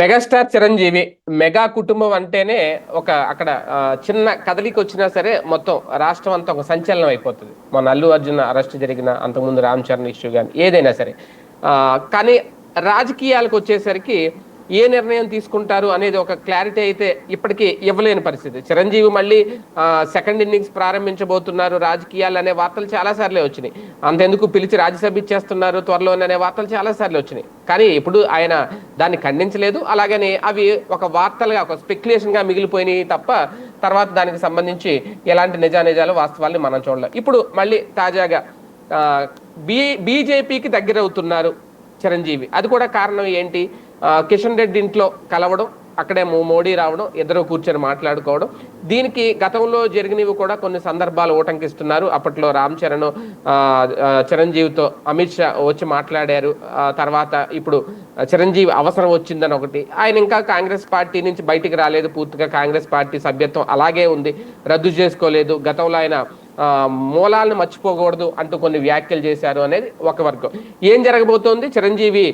Megastar Chiranjeevi mega కుటుంబం అంటేనే ఒక అక్కడ చిన్న కదలికి వచ్చినా సరే మొత్తం రాష్ట్రం అంతా ఒక సంచలనం అయిపోతుంది. మన అల్లు అర్జున్ అరెస్ట్ జరిగిన అంతకుముందు రామ్ చరణ్ ఇష్యూ కానీ ఏదైనా సరే. కానీ రాజకీయాలకు వచ్చేసరికి ఏ నిర్ణయం తీసుకుంటారు అనేది ఒక క్లారిటీ అయితే ఇప్పటికీ ఇవ్వలేని పరిస్థితి. చిరంజీవి మళ్ళీ సెకండ్ ఇన్నింగ్స్ ప్రారంభించబోతున్నారు రాజకీయాలు అనే వార్తలు చాలాసార్లు వచ్చినాయి. అంతెందుకు పిలిచి రాజ్యసభ ఇచ్చేస్తున్నారు త్వరలోనే అనే వార్తలు చాలా సార్లు వచ్చినాయి. కానీ ఇప్పుడు ఆయన దాన్ని ఖండించలేదు. అలాగని అవి ఒక వార్తలుగా ఒక స్పెక్యులేషన్గా మిగిలిపోయినాయి తప్ప తర్వాత దానికి సంబంధించి ఎలాంటి నిజానిజాలు వాస్తవాల్ని మనం చూడలేం. ఇప్పుడు మళ్ళీ తాజాగా బీ బీజేపీకి దగ్గర అవుతున్నారు చిరంజీవి. అది కూడా కారణం ఏంటి? కిషన్ రెడ్డి ఇంట్లో కలవడం అక్కడే మోడీ రావడం ఇద్దరు కూర్చొని మాట్లాడుకోవడం. దీనికి గతంలో జరిగినవి కూడా కొన్ని సందర్భాలు ఊటంకిస్తున్నారు. అప్పట్లో రామ్ చరణ్ చిరంజీవితో అమిత్ షా వచ్చి మాట్లాడారు. తర్వాత ఇప్పుడు చిరంజీవి అవసరం వచ్చిందని ఒకటి. ఆయన ఇంకా కాంగ్రెస్ పార్టీ నుంచి బయటికి రాలేదు. పూర్తిగా కాంగ్రెస్ పార్టీ సభ్యత్వం అలాగే ఉంది. రద్దు చేసుకోలేదు. గతంలో ఆయన మూలాలను మర్చిపోకూడదు అంటూ కొన్ని వ్యాఖ్యలు చేశారు అనేది ఒక వర్గం. ఏం జరగబోతోంది? చిరంజీవి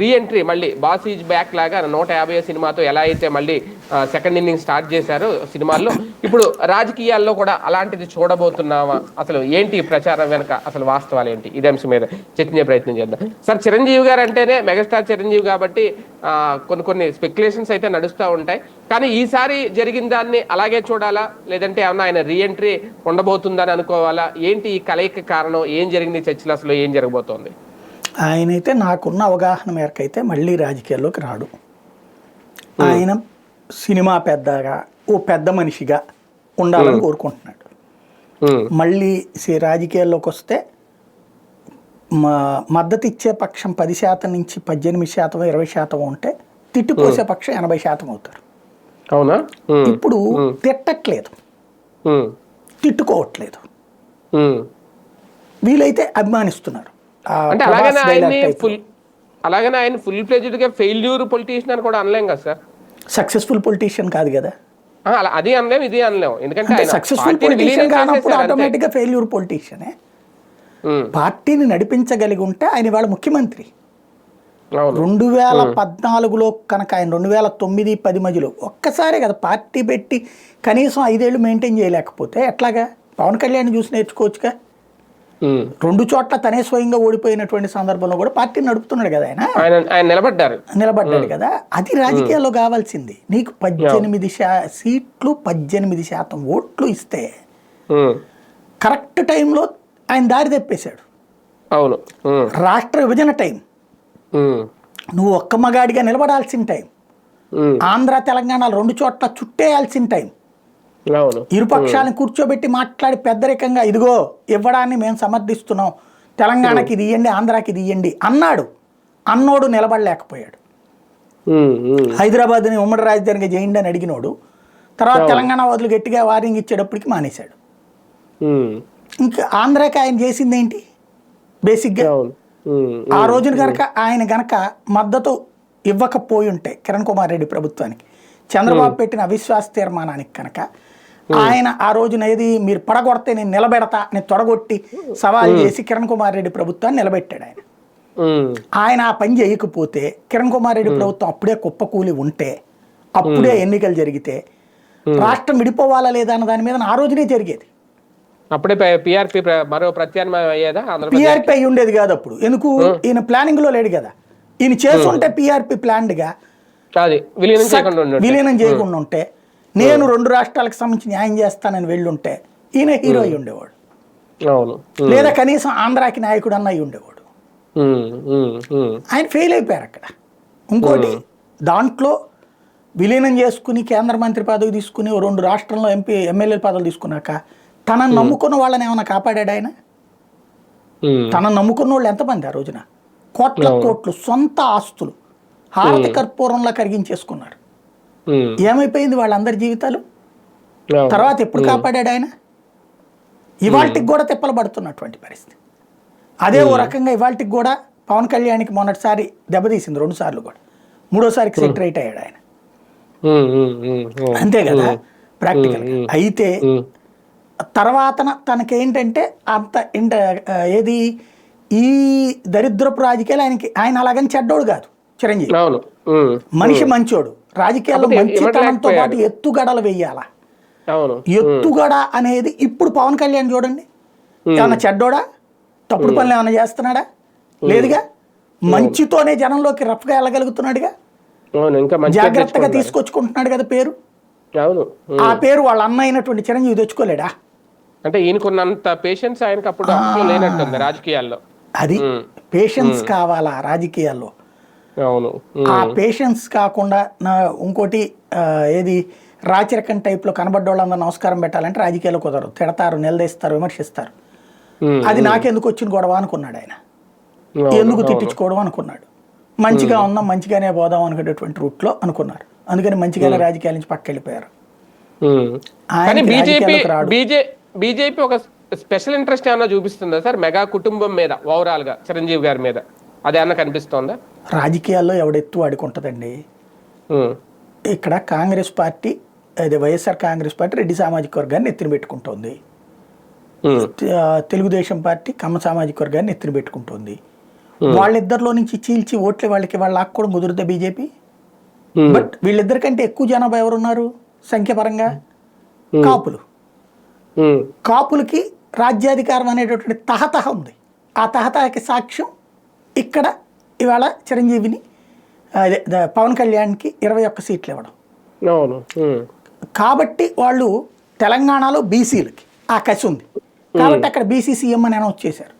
రీఎంట్రీ మళ్ళీ బాస్ ఈజ్ బ్యాక్ లాగా నూట యాభై సినిమాతో ఎలా అయితే మళ్ళీ సెకండ్ ఇన్నింగ్ స్టార్ట్ చేశారో సినిమాల్లో. ఇప్పుడు రాజకీయాల్లో కూడా అలాంటిది చూడబోతున్నావా? అసలు ఏంటి ప్రచారం వెనుక? అసలు వాస్తవాలు ఏంటి? ఇదే అంశం మీద చర్చించే ప్రయత్నం చేద్దాం. సార్ చిరంజీవి గారు అంటేనే మెగాస్టార్ చిరంజీవి కాబట్టి కొన్ని కొన్ని స్పెక్యులేషన్స్ అయితే నడుస్తూ ఉంటాయి. కానీ ఈసారి జరిగిన దాన్ని అలాగే చూడాలా? లేదంటే ఏమన్నా ఆయన రీఎంట్రీ ఉండబోతుందని అనుకోవాలా? ఏంటి ఈ కలయిక కారణం? ఏం జరిగింది చర్చలు? అసలు ఏం జరగబోతోంది? ఆయనైతే నాకున్న అవగాహన మేరకు అయితే మళ్ళీ రాజకీయాల్లోకి రాడు. ఆయన సినిమా పెద్దగా ఓ పెద్ద మనిషిగా ఉండాలని కోరుకుంటున్నాడు. మళ్ళీ రాజకీయాల్లోకి వస్తే మ- మద్దతు ఇచ్చే పక్షం పది శాతం నుంచి పద్దెనిమిది శాతం ఇరవై శాతం ఉంటే తిట్టిపోసే పక్షం ఎనభై శాతం అవుతారు. అవునా? ఇప్పుడు తిట్టట్లేదు. తిట్టుకోవట్లేదు. వీలైతే అభిమానిస్తున్నారు. అంటే అలాగనే ఆయన్ని. ఫుల్ అలాగనే ఆయన ఫుల్ ఫ్లెజ్డ్గా ఫెయిల్యూర్ పొలిటీషియన్ అని కూడా అనలేం కదా సార్? సక్సెస్ఫుల్ పొలిటీషియన్ కాదు కదా? అది అనలేం ఇది అనలేం. ఎందుకంటే సక్సెస్ఫుల్ పార్టీని పొలిటీషియన్ కానప్పుడు. ఆటోమేటిక్గా ఫెయిల్యూర్ పొలిటీషియనే. పార్టీని నడిపించగలిగి ఉంటే ఆయన ఇవాళ ముఖ్యమంత్రి. రెండు వేల పద్నాలుగులో కనుక ఆయన రెండు వేల తొమ్మిది పది మధ్యలో ఒక్కసారే కదా పార్టీ పెట్టి కనీసం ఐదేళ్ళు మెయింటైన్ చేయలేకపోతే ఎట్లాగా? పవన్ కళ్యాణ్ చూసి నేర్చుకోవచ్చుగా. రెండు చోట్ల తనే స్వయంగా ఓడిపోయినటువంటి సందర్భంలో కూడా పార్టీ నడుపుతున్నాడు కదా ఆయన. నిలబడ్డారు. నిలబడ్డాడు కదా. అది రాజకీయాల్లో కావాల్సింది. నీకు పద్దెనిమిది శా సీట్లు పద్దెనిమిది శాతం ఓట్లు ఇస్తే కరెక్ట్ టైంలో ఆయన దారి తెప్పేశాడు. అవును. రాష్ట్ర విభజన టైం. నువ్వు ఒక్క మగాడిగా నిలబడాల్సిన టైం. ఆంధ్ర తెలంగాణ రెండు చోట్ల చుట్టేయాల్సిన టైం. ఇరుపక్షాలను కూర్చోబెట్టి మాట్లాడి పెద్దరికంగా ఇదిగో ఇవ్వడాన్ని మేము సమర్థిస్తున్నాం. తెలంగాణకి ఇది ఇయ్యండి ఆంధ్రాకి ఇది ఇయ్యండి అన్నాడు. అన్నోడు నిలబడలేకపోయాడు. హైదరాబాద్ని ఉమ్మడి రాజధానిగా చేయండి అని అడిగినోడు. తర్వాత తెలంగాణ వదులు గట్టిగా వారింగ్ ఇచ్చేటప్పటికి మానేశాడు. ఇంకా ఆంధ్రాకి ఆయన చేసింది ఏంటి బేసిక్గా ఆ రోజున కనుక ఆయన గనక మద్దతు ఇవ్వకపోయి ఉంటే కిరణ్ కుమార్ రెడ్డి ప్రభుత్వానికి చంద్రబాబు పెట్టిన అవిశ్వాస తీర్మానానికి కనుక ఆయన ఆ రోజున ఏది మీరు పడగొడితే నేను నిలబెడతా అని తొడగొట్టి సవాల్ చేసి కిరణ్ కుమార్ రెడ్డి ప్రభుత్వాన్ని నిలబెట్టాడు ఆయన. ఆయన ఆ పని చేయకపోతే కిరణ్ కుమార్ రెడ్డి ప్రభుత్వం అప్పుడే కుప్పకూలి ఉంటే అప్పుడే ఎన్నికలు జరిగితే రాష్ట్రం విడిపోవాలా లేదా అన్న దాని మీద ఆ రోజునే జరిగేది. అప్పుడే పిఆర్పి మరో ప్రత్యామ్నాయం అయ్యేదా పిఆర్పి అయి ఉండేది కాదు అప్పుడు. ఎందుకు? ఈయన ప్లానింగ్లో లేడు కదా. ఈయన చేసుంటే పిఆర్పి ప్లాన్డ్గా విలీనం చేయకుండా విలీనం చేయకుండా ఉంటే నేను రెండు రాష్ట్రాలకు సంబంధించి న్యాయం చేస్తానని వెళ్ళుంటే ఈయన హీరో అయి ఉండేవాడు. లేదా కనీసం ఆంధ్రాకి నాయకుడు అన్న అయి ఉండేవాడు. ఆయన ఫెయిల్ అయిపోయారు అక్కడ. ఇంకోటి దాంట్లో విలీనం చేసుకుని కేంద్ర మంత్రి పదవి తీసుకుని రెండు రాష్ట్రంలో ఎంపీ ఎమ్మెల్యే పదవులు తీసుకున్నాక తనను నమ్ముకున్న వాళ్ళని ఏమైనా కాపాడాడు ఆయన? ఉమ్, తనను నమ్ముకున్న వాళ్ళు ఎంతమంది ఆ రోజున? కోట్ల కోట్లు సొంత ఆస్తులు హారతి కర్పూరంలా కరిగించేసుకున్నారు. ఏమైపోయింది వాళ్ళందరి జీవితాలు. తర్వాత ఎప్పుడు కాపాడాడు ఆయన? ఇవాళకి కూడా తిప్పలు పడుతున్నటువంటి పరిస్థితి. అదే ఓ రకంగా ఇవాళకి కూడా పవన్ కళ్యాణ్కి మొన్నటిసారి దెబ్బతీసింది రెండు సార్లు కూడా. మూడోసారికి సెక్రటరేట్ అయ్యాడు ఆయన. అంతే కదా? ప్రాక్టికల్ అయితే తర్వాతన తనకేంటంటే అంత ఇంట ఏది? ఈ దరిద్రపు రాజకీయాలు ఆయనకి ఆయన అలాగని చెడ్డోడు కాదు చిరంజీవి. మనిషి మంచోడు. రాజకీయాల్లో మంచితనంతో. పాటు ఎత్తుగడలు వెయ్యాల? ఎత్తుగడ అనేది ఇప్పుడు పవన్ కళ్యాణ్ చూడండి. ఏమన్నా చెడ్డోడా? తప్పుడు పనులు ఏమైనా చేస్తున్నాడా? లేదుగా? మంచితోనే జనంలోకి రఫ్గా వెళ్ళగలుగుతున్నాడుగా? జాగ్రత్తగా తీసుకొచ్చుకుంటున్నాడు కదా పేరు. ఆ పేరు వాళ్ళ అన్న అయినటువంటి చిరంజీవి తెచ్చుకోలేడా? అంటే ఈయనకున్నంత పేషెన్స్ ఆయనకు అప్పుడు లేనట్టుంది రాజకీయాల్లో. అది. పేషెన్స్ కావాలా రాజకీయాల్లో? అవును. ఆ పేషెన్స్ కాకుండా నా ఇంకోటి ఏది రాచరికం టైప్లో కనబడ్డ వాళ్ళందరూ నమస్కారం పెట్టాలంటే రాజకీయాలు కుదరదు. తిడతారు నిలదీస్తారు విమర్శిస్తారు. అది నాకెందుకు వచ్చిన గొడవ అనుకున్నాడు ఆయన. ఎందుకు. తిట్టించుకోవడం అనుకున్నాడు. మంచిగా ఉందాం మంచిగానే పోదాం అనుకునేటువంటి రూట్లో అనుకున్నారు. అందుకని మంచిగానే రాజకీయాల నుంచి పక్క వెళ్ళిపోయారు ఉమ్. ఆయనకి కానీ బీజేపీ బీజేపీ ఒక స్పెషల్ ఇంట్రెస్ట్ ఏమైనా చూపిస్తుందా సార్? మెగా కుటుంబం మీద ఓవరాల్గా చిరంజీవి గారి మీద. అది ఏమన్నా కనిపిస్తోందా? రాజకీయాల్లో ఎవడెత్తు ఉమ్, ఇక్కడ కాంగ్రెస్ పార్టీ అదే వైఎస్ఆర్ కాంగ్రెస్ పార్టీ రెడ్డి సామాజిక వర్గాన్ని ఎత్తిన పెట్టుకుంటోంది. తెలుగుదేశం పార్టీ కమ్మ సామాజిక వర్గాన్ని ఎత్తిన పెట్టుకుంటోంది. వాళ్ళిద్దరిలో నుంచి చీల్చి ఓట్లే వాళ్ళకి వాళ్ళు లాక్కోవడం కుదురుతా బీజేపీ? బట్ వీళ్ళిద్దరికంటే ఎక్కువ జనాభా ఎవరున్నారు? సంఖ్యాపరంగా? కాపులు. కాపులకి రాజ్యాధికారం అనేటటువంటి తహతహ ఉంది. ఆ తహతహకి సాక్ష్యం ఇక్కడ ఇవాళ చిరంజీవిని అదే పవన్ కళ్యాణ్కి ఇరవై ఒక్క సీట్లు ఇవ్వడం. అవును. కాబట్టి వాళ్ళు తెలంగాణలో బీసీలకి ఆ కసి ఉంది. కాబట్టి అక్కడ బీసీ సీఎం అని అనౌన్స్ చేశారు.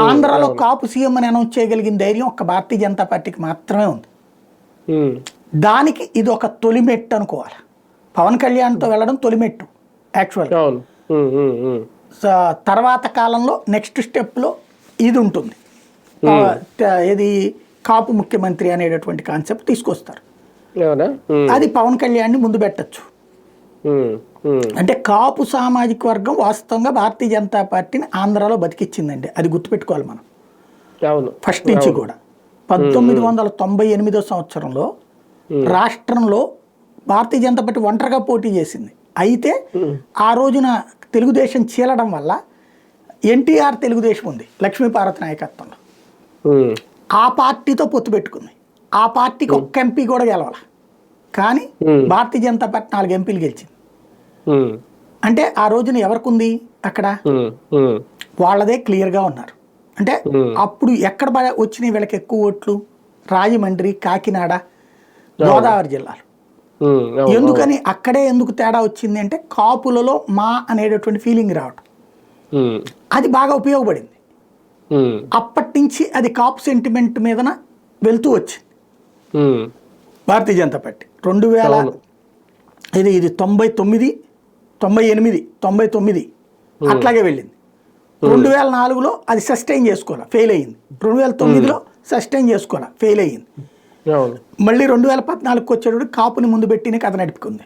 ఆంధ్రాలో కాపు సీఎం అని అనౌన్స్ చేయగలిగిన ధైర్యం ఒక్క భారతీయ జనతా పార్టీకి మాత్రమే ఉంది. దానికి ఇది ఒక తొలిమెట్టు అనుకోవాలి. పవన్ కళ్యాణ్తో వెళ్ళడం తొలిమెట్టు. యాక్చువల్ అవును. ఉమ్, ఉమ్, ఉమ్, తర్వాత కాలంలో నెక్స్ట్ స్టెప్లో ఇది ఉంటుంది. ఇది కాపు ముఖ్యమంత్రి అనేటటువంటి కాన్సెప్ట్ తీసుకొస్తారు. అది పవన్ కళ్యాణ్ని ముందు పెట్టచ్చు. అంటే కాపు సామాజిక వర్గం వాస్తవంగా భారతీయ జనతా పార్టీని ఆంధ్రాలో బతికిచ్చిందండి. అది గుర్తుపెట్టుకోవాలి మనం. ఫస్ట్ నుంచి కూడా. పంతొమ్మిది వందల తొంభై ఎనిమిదో సంవత్సరంలో రాష్ట్రంలో భారతీయ జనతా పార్టీ ఒంటరిగా పోటీ చేసింది. అయితే ఆ రోజున తెలుగుదేశం చీలడం వల్ల ఎన్టీఆర్ తెలుగుదేశం ఉంది లక్ష్మీపార్వతి నాయకత్వంలో ఆ పార్టీతో పొత్తు పెట్టుకుంది. ఆ పార్టీకి ఒక్క ఎంపీ కూడా గెలవాల. కానీ. భారతీయ జనతా పార్టీ నాలుగు ఎంపీలు గెలిచింది. అంటే ఆ రోజున ఎవరికి ఉంది అక్కడ వాళ్ళదే క్లియర్గా ఉన్నారు. అంటే. అప్పుడు ఎక్కడ వచ్చినాయి వీళ్ళకి ఎక్కువ ఓట్లు? రాజమండ్రి కాకినాడ గోదావరి జిల్లాలు. ఎందుకని అక్కడే ఎందుకు తేడా వచ్చింది అంటే కాపులలో మా అనేటటువంటి ఫీలింగ్ రావటం. అది బాగా ఉపయోగపడింది. అప్పటి నుంచి అది కాపు సెంటిమెంట్ మీదన వెళ్తూ వచ్చింది. భారతీయ జనతా పార్టీ. రెండు వేల. ఇది ఇది తొంభై తొమ్మిది తొంభై ఎనిమిది తొంభై తొమ్మిది అట్లాగే వెళ్ళింది. రెండు వేల నాలుగులో అది సస్టైన్ చేసుకోవాలి? ఫెయిల్ అయ్యింది. రెండు వేల తొమ్మిదిలో సస్టైన్ చేసుకోవాలి? ఫెయిల్ అయ్యింది. మళ్ళీ రెండు వేల పద్నాలుగుకి వచ్చేటప్పుడు కాపుని ముందు పెట్టిన కథ నడుపుకుంది.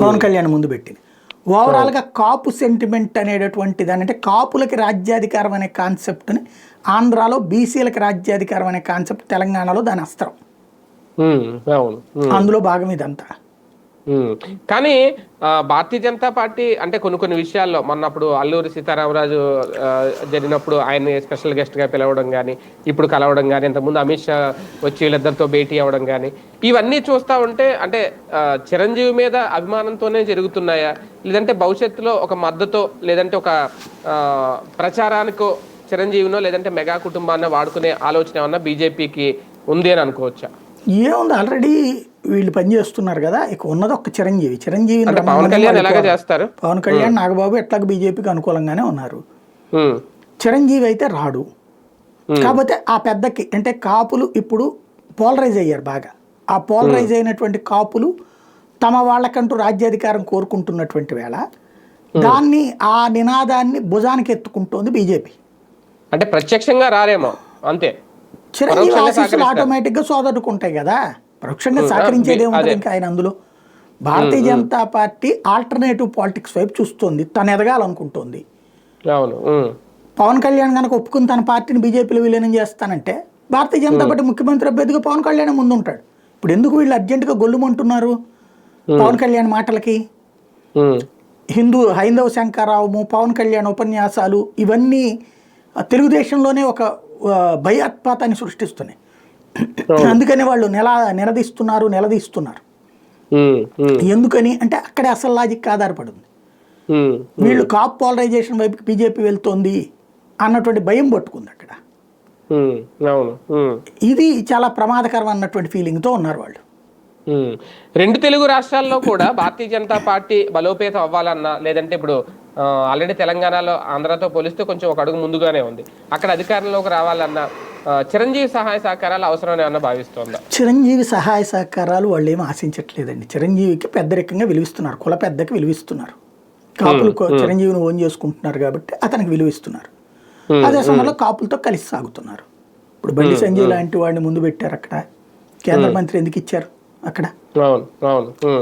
పవన్ కళ్యాణ్ ముందు పెట్టింది. ఓవరాల్గా కాపు సెంటిమెంట్ అనేటటువంటి దాని అంటే కాపులకి రాజ్యాధికారం అనే కాన్సెప్ట్ని ఆంధ్రాలో బీసీలకి రాజ్యాధికారం అనే కాన్సెప్ట్ తెలంగాణలో దాని అస్త్రం. అందులో భాగం ఇదంతా. కానీ ఆ, భారతీయ జనతా పార్టీ అంటే కొన్ని కొన్ని విషయాల్లో మొన్నప్పుడు అల్లూరి సీతారామరాజు జరిగినప్పుడు ఆయన్ని స్పెషల్ గెస్ట్గా పిలవడం కానీ ఇప్పుడు కలవడం కానీ ఇంతకుముందు అమిత్ షా వచ్చి వీళ్ళిద్దరితో భేటీ అవ్వడం కానీ ఇవన్నీ చూస్తా ఉంటే అంటే చిరంజీవి మీద అభిమానంతోనే జరుగుతున్నాయా? లేదంటే భవిష్యత్తులో ఒక మద్దతో లేదంటే ఒక ఆ, ప్రచారానికో చిరంజీవినో లేదంటే మెగా కుటుంబాన్ని వాడుకునే ఆలోచన ఏమన్నా బీజేపీకి ఉంది అని అనుకోవచ్చా? ఏముంది? ఆల్రెడీ వీళ్ళు పనిచేస్తున్నారు కదా. ఇక ఉన్నది ఒక్క చిరంజీవి. చిరంజీవి పవన్ కళ్యాణ్ ఎలాగ చేస్తారు? పవన్ కళ్యాణ్ నాగబాబు ఎట్లాగ బీజేపీకి అనుకూలంగానే ఉన్నారు. చిరంజీవి అయితే రాడు. కాకపోతే ఆ పెద్దకి అంటే కాపులు ఇప్పుడు పోలరైజ్ అయ్యారు బాగా. ఆ పోలరైజ్ అయినటువంటి కాపులు తమ వాళ్ళకంటూ రాజ్యాధికారం కోరుకుంటున్నటువంటి వేళ దాన్ని ఆ నినాదాన్ని భుజానికి ఎత్తుకుంటోంది బీజేపీ. అంటే ప్రత్యక్షంగా రారేమో. అంతే. చిరంజీవి ఆశీస్సులు. ఆటోమేటిక్గా సోదరుకుంటాయి కదా. పరోక్షంగా సహకరించేది. ఏముంటుంది ఇంకా ఆయన అందులో? Bharatiya Janata Party alternative politics వైపు చూస్తుంది. తను ఎదగాలనుకుంటోంది. పవన్ కళ్యాణ్ కనుక ఒప్పుకుని తన పార్టీని బీజేపీలో విలీనం చేస్తానంటే భారతీయ జనతా పార్టీ ముఖ్యమంత్రి అభ్యర్థిగా పవన్ కళ్యాణ్ ముందు ఉంటాడు ఇప్పుడు ఎందుకు వీళ్ళు అర్జెంటుగా గొల్లుమంటున్నారు? పవన్ కళ్యాణ్ మాటలకి? హిందూ హైందవ శంకరరావు పవన్ కళ్యాణ్ ఉపన్యాసాలు ఇవన్నీ తెలుగుదేశంలోనే ఒక భయాత్పాతాన్ని సృష్టిస్తున్నాయి. అందుకని వాళ్ళు నెల నిలదీస్తున్నారు నిలదీస్తున్నారు. ఎందుకని అంటే అక్కడే అసలు లాజిక్ ఆధారపడి ఉంది ఉమ్, వీళ్ళు కాప్ పోలరైజేషన్ వైపుకి బీజేపీ వెళ్తోంది అన్నటువంటి భయం పట్టుకుంది అక్కడ. ఇది చాలా ప్రమాదకరం అన్నటువంటి ఫీలింగ్తో ఉన్నారు వాళ్ళు. రెండు తెలుగు రాష్ట్రాల్లో కూడా భారతీయ జనతా పార్టీ బలోపేతం అవ్వాలన్నా లేదంటే ఇప్పుడు ఆల్రెడీ తెలంగాణలో ఆంధ్రాతో పోలిస్తే కొంచెం ఒక అడుగు ముందుగానే ఉంది. అక్కడ అధికారంలోకి రావాలన్నా చిరంజీవి సహాయ సహకారాలు అవసరమని ఏమన్నా భావిస్తోందా? చిరంజీవి సహాయ సహకారాలు వాళ్ళు ఏమి ఆశించట్లేదండి. చిరంజీవికి పెద్దరికంగా విలువిస్తున్నారు. కుల పెద్దకి విలువిస్తున్నారు. కాపులు చిరంజీవిని ఓన్ చేసుకుంటున్నారు కాబట్టి అతనికి విలువిస్తున్నారు. అదే సమయంలో కాపులతో కలిసి సాగుతున్నారు. ఇప్పుడు బండి సంజయ్ లాంటి వాడిని ముందు పెట్టారు అక్కడ. కేంద్ర మంత్రి ఎందుకు ఇచ్చారు? అక్కడ?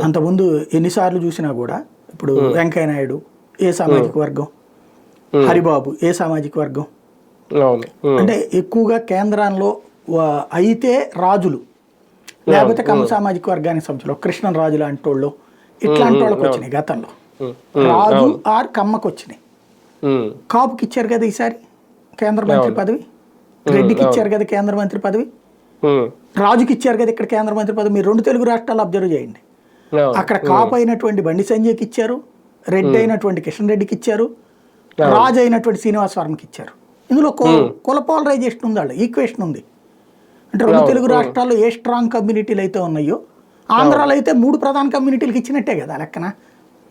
అంతకుముందు ఎన్నిసార్లు చూసినా కూడా ఇప్పుడు వెంకయ్య నాయుడు ఏ సామాజిక వర్గం? హరిబాబు ఏ సామాజిక వర్గం? అంటే ఎక్కువగా కేంద్రంలో అయితే రాజులు. లేకపోతే కమ్మ సామాజిక వర్గానికి సంబంధించిన కృష్ణన్ రాజు లాంటి వాళ్ళు ఇట్లాంటి వాళ్ళకి వచ్చినాయి గతంలో. రాజు ఆర్ కమ్మకు వచ్చినాయి. కాపుకి ఇచ్చారు కదా ఈసారి కేంద్ర మంత్రి పదవి? రెడ్డికి ఇచ్చారు కదా కేంద్ర మంత్రి పదవి? రాజుకి ఇచ్చారు కదా ఇక్కడ కేంద్ర మంత్రి పదవి. మీరు రెండు తెలుగు రాష్ట్రాలు అబ్జర్వ్ చేయండి. అక్కడ కాపు అయినటువంటి బండి సంజయ్కి ఇచ్చారు రెడ్డి అయినటువంటి కిషన్ రెడ్డికి ఇచ్చారు రాజు అయినటువంటి శ్రీనివాస్ వర్మకి ఇచ్చారు. ఇందులో కు- కుల పోలరైజేషన్ ఉంది వాళ్ళు ఈక్వేషన్ ఉంది. అంటే రెండు తెలుగు రాష్ట్రాల్లో ఏ స్ట్రాంగ్ కమ్యూనిటీలు అయితే ఉన్నాయో ఆంధ్రాలో అయితే మూడు ప్రధాన కమ్యూనిటీలకు ఇచ్చినట్టే కదా లెక్కన.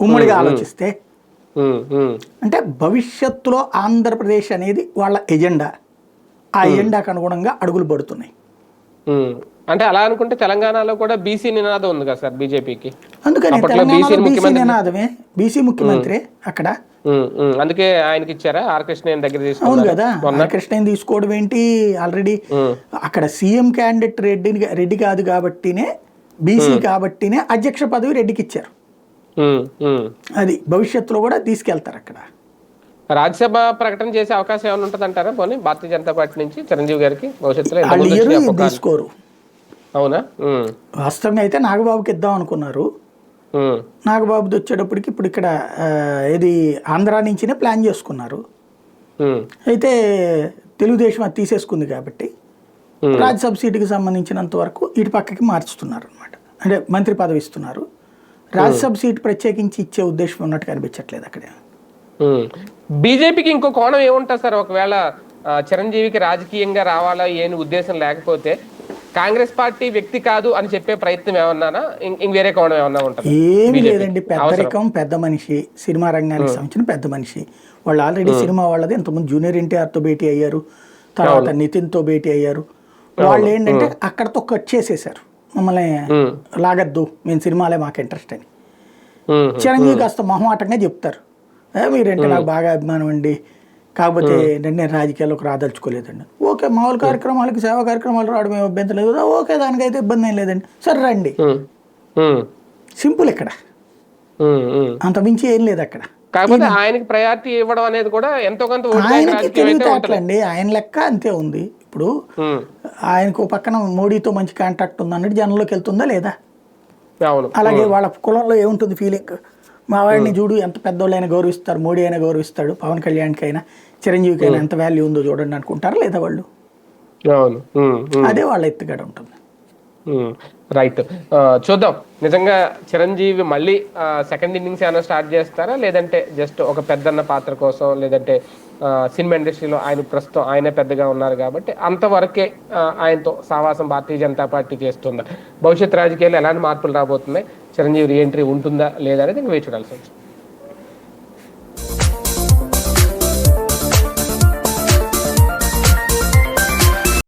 ఉమ్మడిగా ఆలోచిస్తే. అంటే భవిష్యత్తులో ఆంధ్రప్రదేశ్ అనేది వాళ్ళ ఎజెండా ఆ ఎజెండాకు అనుగుణంగా అడుగులు పడుతున్నాయి. అంటే అలా అనుకుంటే తెలంగాణలో కూడా బీసీ నినాదం ఉంది కదా సార్ బీజేపీకి? అందుకని బీసీ నినాదమే. బీసీ ముఖ్యమంత్రి అక్కడ. అందుకే ఆయనకి ఇచ్చారా? ఆర్ కృష్ణ దగ్గర అవును తీసుకున్నారు? కదా. కృష్ణని తీసుకోవడం ఏంటి? ఆల్రెడీ అక్కడ సీఎం క్యాండిడేట్ రెడ్డిని రెడ్డి కాదు కాబట్టినే బీసీ కాబట్టినే అధ్యక్ష పదవి రెడ్డికి ఇచ్చారు. అది భవిష్యత్తులో కూడా తీసుకెళ్తారు అక్కడ. రాజ్యసభ ప్రకటన చేసే అవకాశం ఏమైనా ఉంటుంది అంటారా పోనీ భారతీయ జనతా పార్టీ నుంచి చిరంజీవి గారికి భవిష్యత్తులో తీసుకోరు. అవునా? వాస్తవంగా అయితే నాగబాబుకి ఇద్దాం అనుకున్నారు. ఉమ్, నాగబాబుది వచ్చేటప్పటికి ఇప్పుడు ఇక్కడ ఇది ఆంధ్రా నుంచినే ప్లాన్ చేసుకున్నారు. అయితే తెలుగుదేశం అది తీసేసుకుంది కాబట్టి. రాజ్యసభ సీటుకి సంబంధించినంత వరకు ఇటు పక్కకి మార్చుతున్నారు అనమాట అంటే మంత్రి పదవి ఇస్తున్నారు. రాజ్యసభ సీటు ప్రత్యేకించి ఇచ్చే ఉద్దేశం ఉన్నట్టు కనిపించట్లేదు అక్కడ. బీజేపీకి ఇంకో కోణం ఏముంటుంది సార్? ఒకవేళ చిరంజీవికి రాజకీయంగా రావాలా ఏని ఉద్దేశం లేకపోతే కాంగ్రెస్ పార్టీ వ్యక్తి కాదు అని చెప్పే ప్రయత్నం ఏమన్నానా? ఇంక వేరే కోణం ఏమన్నా ఉంటుంది ఏమీ లేదండి. పెద్దరికం పెద్ద మనిషి. సినిమా రంగానికి సంబంధించిన పెద్ద మనిషి. వాళ్ళు ఆల్రెడీ సినిమా వాళ్ళది. ఇంతకుముందు జూనియర్ ఎన్టీఆర్తో భేటీ అయ్యారు. తర్వాత నితిన్తో భేటీ అయ్యారు. వాళ్ళు ఏంటంటే అక్కడతో కట్ చేసేసారు మమ్మల్ని లాగద్దు. మేము సినిమాలే మాకు ఇంట్రెస్ట్ అని. చిరంజీవి కాస్త మొహమాటంగా చెప్తారు. "ఏ, మీరంటే నాకు బాగా అభిమానం అండి. కాకపోతే ఏంటంటే నేను రాజకీయాల్లోకి రాదలుచుకోలేదండి. ఓకే మామూలు కార్యక్రమాలకి సేవా కార్యక్రమాలు రావడం ఏం అభ్యంతరం లేదు ఓకే దానికైతే ఇబ్బంది ఏం లేదండి. సరే రండి. సింపుల్ ఇక్కడ. అంత మించి ఏం లేదు అక్కడ. కాకపోతే ఆయనకి ప్రయారిటీ ఇవ్వడం అనేది కూడా ఎంతో కొంత ఓటు బ్యాంక్ ఆయనకి తెలివితేటలండి ఆయన లెక్క అంతే ఉంది. ఇప్పుడు ఆయనకు పక్కన మోడీతో మంచి కాంటాక్ట్ ఉందన్నట్టు జనంలోకి వెళ్తుందా లేదా? అలాగే వాళ్ళ కులంలో ఏముంటుంది ఫీలింగ్ మా వాడిని చూడు ఎంత పెద్దోళ్ళైనా గౌరవిస్తారు మోడీ అయినా గౌరవిస్తాడు పవన్ కళ్యాణ్కి అయినా చిరంజీవికి అయినా ఎంత వాల్యూ ఉందో చూడండి అనుకుంటారా లేదా వాళ్ళు. అదే వాళ్ళ ఎత్తుగడ ఉంటుంది. రైట్. చూద్దాం. నిజంగా చిరంజీవి మళ్ళీ సెకండ్ ఇన్నింగ్స్ ఏమైనా స్టార్ట్ చేస్తారా? లేదంటే జస్ట్ ఒక పెద్దన్న పాత్ర కోసం లేదంటే సినిమా ఇండస్ట్రీలో ఆయన ప్రస్తుతం ఆయనే పెద్దగా ఉన్నారు కాబట్టి అంతవరకే ఆయనతో సావాసం భారతీయ జనతా పార్టీ చేస్తుందా. భవిష్యత్ రాజకీయాల్లో ఎలాంటి మార్పులు రాబోతున్నాయి? చిరంజీవి రీఎంట్రీ ఉంటుందా లేదా అనేది ఇంకా వేచి చూడాల్సి వచ్చింది